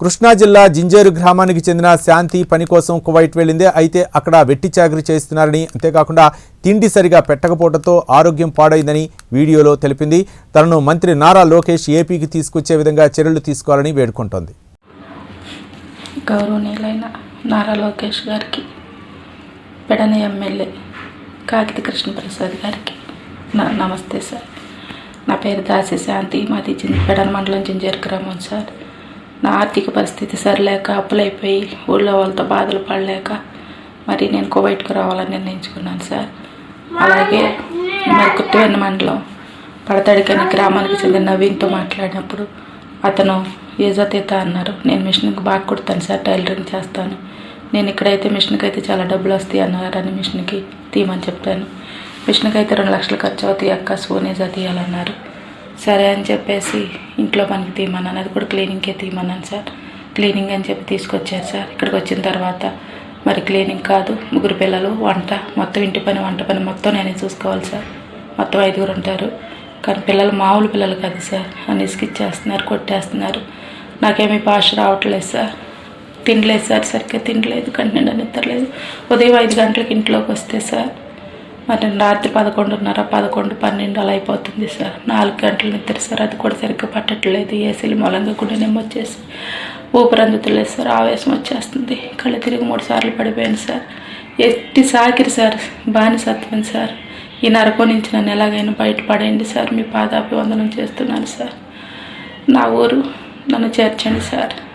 కృష్ణా జిల్లా జింజేరు గ్రామానికి చెందిన శాంతి పని కోసం కువైట్ వెళ్ళింది. అయితే అక్కడ వెట్టి చాకరీ చేస్తున్నారని అంతేకాకుండా తిండి సరిగా పెట్టకపోవడంతో ఆరోగ్యం పాడైందని వీడియోలో తెలిపింది. తనను మంత్రి నారా లోకేష్ ఏపీకి తీసుకొచ్చే విధంగా చర్యలు తీసుకోవాలని వేడుకుంటోంది. గౌరవనీయులైన నారా లోకేష్ గారికి పెడన ఎమ్మెల్యే కాకితి కృష్ణప్రసాద్ గారికి నమస్తే సార్. నా పేరు దాసి శాంతి మాది పెడన మండలం జింజేరు గ్రామం సార్. నా ఆర్థిక పరిస్థితి సరిలేక అప్పులైపోయి ఊళ్ళో వాళ్ళతో బాధలు పడలేక మరి నేను కువైట్కు రావాలని నిర్ణయించుకున్నాను సార్. అలాగే మరి కుట్టివెన్న మండలం పడతాడికని గ్రామానికి చెందిన నవీన్తో మాట్లాడినప్పుడు అతను ఏజోతీత అన్నారు. నేను మిషన్కి బాగా కుడతాను సార్ టైలరింగ్ చేస్తాను. నేను ఇక్కడైతే మిషన్కి అయితే చాలా డబ్బులు వస్తాయి అన్నారని మిషన్కి తీయమని చెప్పాను. మిషన్కి అయితే రెండు లక్షలు ఖర్చు అవుతాయి అక్క సోనేజా తీయాలన్నారు సరే అని చెప్పేసి ఇంట్లో పనికి తీయమన్నాను. అది కూడా క్లీనింగ్కే తీయమన్నాను సార్. క్లీనింగ్ అని చెప్పి తీసుకొచ్చారు సార్. ఇక్కడికి వచ్చిన తర్వాత మరి క్లీనింగ్ కాదు ముగ్గురు పిల్లలు వంట మొత్తం ఇంటి పని వంట పని మొత్తం నేనే చూసుకోవాలి సార్. మొత్తం ఐదుగురు ఉంటారు. కానీ పిల్లలు మామూలు పిల్లలు కాదు సార్. అని ఇసుకిచ్చేస్తున్నారు కొట్టేస్తున్నారు. నాకేమీ భాష రావట్లేదు సార్. తినలేదు సార్ సరిగ్గా తినలేదు కంటినిండా నిద్రలేదు ఉదయం ఐదు గంటలకు ఇంట్లోకి వస్తే సార్ మరి రాత్రి పదకొండున్నర పదకొండు పన్నెండు అలా అయిపోతుంది సార్. నాలుగు గంటలు నిద్ర సార్. అది కూడా సరిగ్గా పట్టట్లేదు. ఏసీలు మూలంగా కూడా వచ్చేసి ఊపిరి అందుతలేదు సార్. ఆవేశం వచ్చేస్తుంది. కళ్ళు తిరిగి మూడు సార్లు పడిపోయాను సార్. ఎట్టి సాకిరి సార్. బానిసత్వం సార్. ఈ నరకం నుంచి నన్ను ఎలాగైనా బయటపడేయండి సార్. మీ పాదాభివందనం చేస్తున్నాను సార్. నా ఊరు నన్ను చేర్చండి సార్.